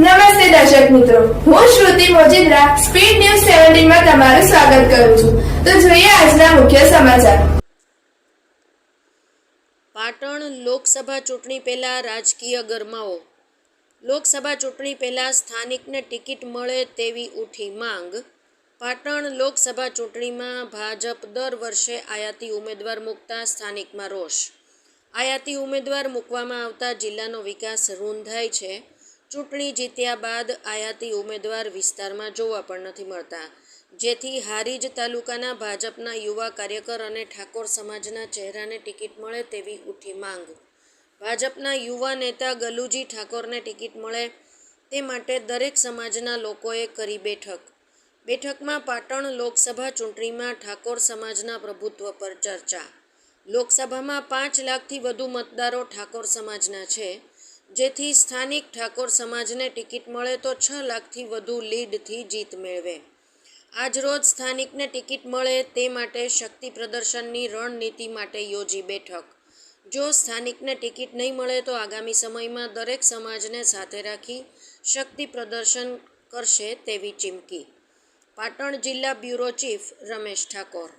નમસ્તે દર્શક મિત્રો. હું શ્રુતિ મોજીદ્રા, સ્પીડ ન્યૂઝ સેવન્ટીનમાં તમારું સ્વાગત કરું છું. તો જોઈએ આજના મુખ્ય સમાચાર. પાટણ લોકસભા ચૂંટણી પહેલા રાજકીય ગરમાવો. લોકસભા ચૂંટણી પહેલા સ્થાનિકને ટિકિટ મળે તેવી ઉઠી માંગ. પાટણ લોકસભા ચૂંટણીમાં ભાજપ દર વર્ષે આયાતી ઉમેદવાર મૂકતા સ્થાનિકમાં રોષ. આયાતી ઉમેદવાર મૂકવામાં આવતા જિલ્લાનો વિકાસ રૂંધાય છે. ચૂંટણી જીત્યા બાદ આયાતી ઉમેદવાર વિસ્તારમાં જોવા પણ નથી મળતા. જેથી હારીજ તાલુકાના ભાજપના યુવા કાર્યકર અને ઠાકોર સમાજના ચહેરાને ટિકિટ મળે તેવી ઉઠી માંગ. ભાજપના યુવા નેતા ગલુજી ઠાકોરને ટિકિટ મળે તે માટે દરેક સમાજના લોકોએ કરી બેઠક. બેઠકમાં પાટણ લોકસભા ચૂંટણીમાં ઠાકોર સમાજના પ્રભુત્વ પર ચર્ચા. લોકસભામાં પાંચ લાખથી વધુ મતદારો ઠાકોર સમાજના છે. જેથી સ્થાનિક ઠાકોર સમાજને ટિકિટ મળે તો છ લાખથી વધુ લીડથી જીત મેળવે. આજરોજ સ્થાનિકને ટિકિટ મળે તે માટે શક્તિ પ્રદર્શનની રણનીતિ માટે યોજી બેઠક. જો સ્થાનિકને ટિકિટ નહીં મળે તો આગામી સમયમાં દરેક સમાજને સાથે રાખી શક્તિ પ્રદર્શન કરશે તેવી ચીમકી. પાટણ જિલ્લા બ્યુરો ચીફ રમેશ ઠાકોર.